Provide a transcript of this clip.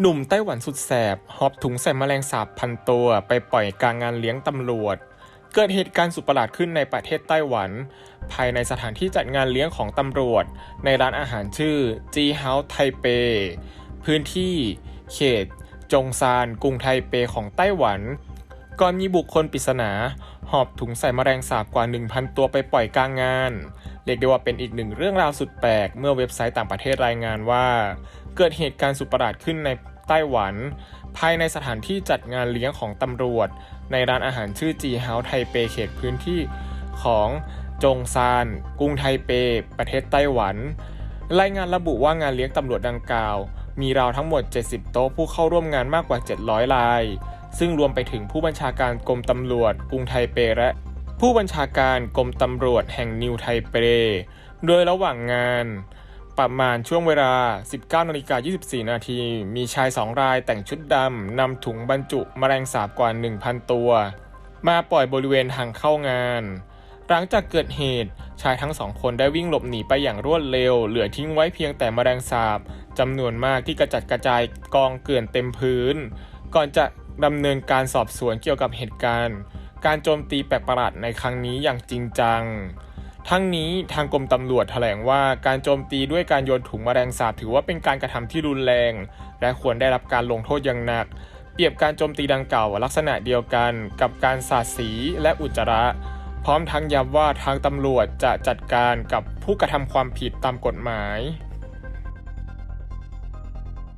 หนุ่มไต้หวันสุดแสบ หอบถุงใส่แมลงสาบพันตัว ไปปล่อยกลางงานเลี้ยงตำรวจ เกิดเหตุการณ์สุดประหลาดขึ้นในประเทศไต้หวัน ภายในสถานที่จัดงานเลี้ยงของตำรวจ ในร้านอาหารชื่อจีเฮาส์ไทเป พื้นที่ เขต จงซาน กรุงไทเปของไต้หวัน ก่อนมีบุคคลปริศนา หอบถุงใส่แมลงสาบกว่า 1,000 ตัวไปปล่อยกลางงานเรียกได้ว่าเป็นอีกหนึ่งเรื่องราวสุดแปลก เมื่อเว็บไซต์ต่างประเทศรายงานว่า เกิดเหตุการณ์สุดประหลาดขึ้นใน ไต้หวัน ภายในสถานที่จัดงานเลี้ยงของตำรวจ ในร้านอาหารชื่อจีเฮาไทเปเขตพื้นที่ของจงซาน กรุงไทเป ประเทศไต้หวัน รายงานระบุว่างานเลี้ยงตำรวจดังกล่าว มีราวทั้งหมด 70 โต๊ะผู้เข้าร่วมงานมากกว่า 700 ราย ซึ่งรวมไปถึงผู้บัญชาการกรมตำรวจ กรุงไทเปและผู้บัญชาการกรมตำรวจแห่งนิวไทเป โดยระหว่างงาน ประมาณช่วงเวลา 19นาฬิกา24 นาที มีชาย 2 รายแต่งชุดดำนำถุงบรรจุแมลงสาบกว่า 1,000 ตัว มาปล่อยบริเวณทางเข้างาน หลังจากเกิดเหตุชายทั้งสองคนได้วิ่งหลบหนีไปอย่างรวดเร็ว เหลือทิ้งไว้เพียงแต่แมลงสาบจำนวนมากที่กระจัดกระจายกองเกลื่อนเต็มพื้น ก่อนจะดำเนินการสอบสวนเกี่ยวกับเหตุการณ์ การโจมตีแปลกประหลาดในครั้งนี้อย่างจริงจัง ทั้งนี้ทางกรมตำรวจแถลงว่าการโจมตีด้วยการโยนถุงมแมลงสาบถือว่าเป็นการกระทำที่รุนแรง และควรได้รับการลงโทษอย่างหนัก เปรียบการโจมตีดังกล่าวลักษณะเดียวกันกับการสาดสีและอุจจาระ พร้อมทั้งย้ำว่าทางตำรวจจะจัดการกับผู้กระทำความผิดตามกฎหมาย